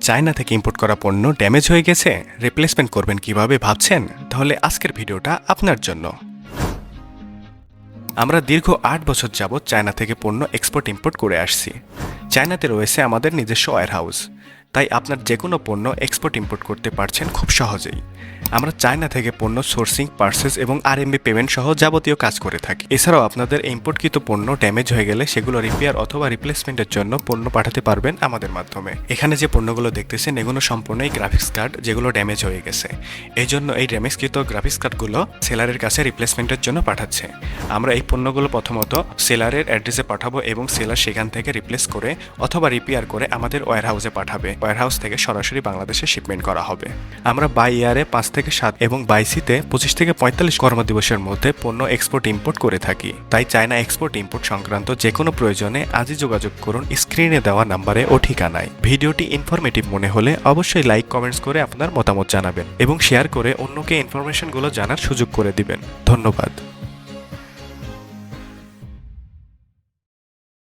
China থেকে import করা পণ্য ড্যামেজ হয়ে গেছে। রিপ্লেসমেন্ট করবেন কীভাবে ভাবছেন? তাহলে আজকের ভিডিওটা আপনার জন্য। আমরা দীর্ঘ আট বছর যাবৎ চায়না থেকে পণ্য এক্সপোর্ট ইম্পোর্ট করে আসছি। চায়নাতে রয়েছে আমাদের নিজস্ব ওয়ার হাউস তাই আপনার যে কোনো পণ্য এক্সপোর্ট ইম্পোর্ট করতে পারছেন খুব সহজেই। আমরা চায়না থেকে পণ্য সোর্সিং পার্সেস এবং আর এমবি পেমেন্ট সহ যাবতীয় কাজ করে থাকি। এছাড়াও আপনাদের ইম্পোর্টকৃত পণ্য ড্যামেজ হয়ে গেলে সেগুলো রিপেয়ার অথবা রিপ্লেসমেন্টের জন্য পণ্য পাঠাতে পারবেন আমাদের মাধ্যমে। এখানে যে পণ্যগুলো দেখতেছেন, এগুলো সম্পূর্ণই গ্রাফিক্স কার্ড যেগুলো ড্যামেজ হয়ে গেছে। এই জন্য এই ড্যামেজকৃত গ্রাফিক্স কার্ডগুলো সেলারের কাছে রিপ্লেসমেন্টের জন্য পাঠাচ্ছে। আমরা এই পণ্যগুলো প্রথমত সেলারের অ্যাড্রেসে পাঠাবো এবং সেলার সেখান থেকে রিপ্লেস করে অথবা রিপেয়ার করে আমাদের ওয়্যার হাউসে পাঠাবে। ওয়্যার হাউস থেকে সরাসরি বাংলাদেশে শিপমেন্ট করা হবে। আমরা বাই ইয়ারে পাঁচ থেকে সাত এবং বাইসিতে পঁচিশ থেকে পঁয়তাল্লিশ কর্মদিবসের মধ্যে পণ্য এক্সপোর্ট ইম্পোর্ট করে থাকি। তাই চায়না এক্সপোর্ট ইম্পোর্ট সংক্রান্ত যে কোনো প্রয়োজনে আজই যোগাযোগ করুন স্ক্রিনে দেওয়া নাম্বারে ও ঠিকানায়। ভিডিওটি ইনফরমেটিভ মনে হলে অবশ্যই লাইক কমেন্টস করে আপনার মতামত জানাবেন এবং শেয়ার করে অন্যকে ইনফরমেশনগুলো জানার সুযোগ করে দিবেন। ধন্যবাদ।